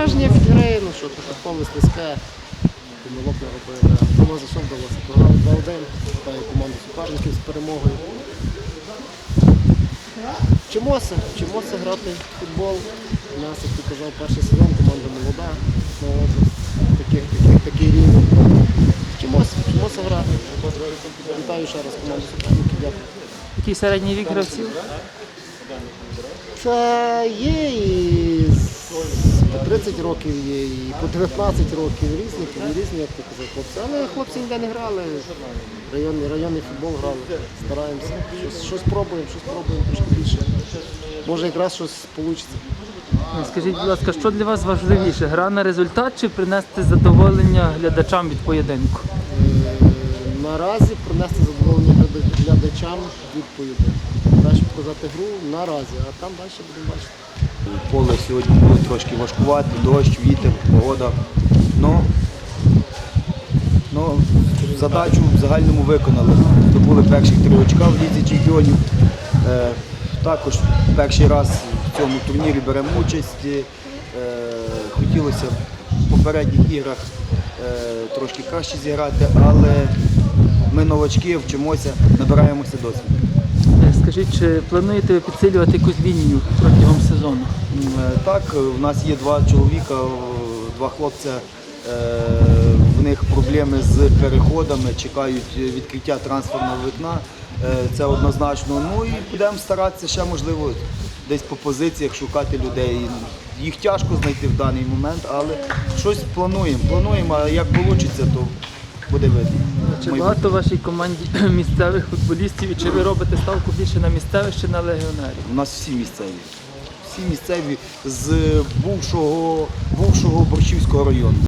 враження від гри, ну що тут повне слизьке. Помилок не робили. Тому за що вдалося? Програли 2-1, вітаю команду суперників з перемогою. Вчимося, вчимося грати в футбол. У нас, як ти казав, перший сезон, команда молода, область, таких, таких, такий рівень. Вчимося, вчимося грати. Вітаю ще раз команду суперників, дякую. Який середній вік гравців? Це є і по 30 років є, і по 19 років різні, різні, як ти казав, хлопці. Але хлопці ніде не грали. Районний, районний футбол грали. Стараємося. Щось, щось пробуємо, щось пробуємо трошки більше. Може якраз щось вийде. Скажіть, будь ласка, що для вас важливіше? Гра на результат чи принести задоволення глядачам від поєдинку? Наразі принести задоволення гляда- глядачам відповіді. Краще показати гру наразі, а там далі будемо бачити. Поле сьогодні було трошки важкувати, дощ, вітер, погода. Ну, ну, задачу в загальному виконали. Здобули перших три очка в лізі чемпіонів. Е, також перший раз в цьому турнірі беремо участь. Е, хотілося в попередніх іграх е, трошки краще зіграти, але ми новачки, вчимося, набираємося досвіду. Е, Скажіть, чи плануєте ви підсилювати якусь лінію протягом сезону? Е, Так, е, в нас є два чоловіка, два хлопця. В них проблеми з переходами, чекають відкриття трансферного вікна. Це однозначно. Ну і будемо старатися ще, можливо, десь по позиціях шукати людей. Їх тяжко знайти в даний момент, але щось плануємо. Плануємо, а як вийде, то буде видно. Чи багато в вашій команді місцевих футболістів і чи ви робите ставку більше на місцевих чи на легіонерів? У нас всі місцеві. Всі місцеві з бувшого, бувшого Борщівського району.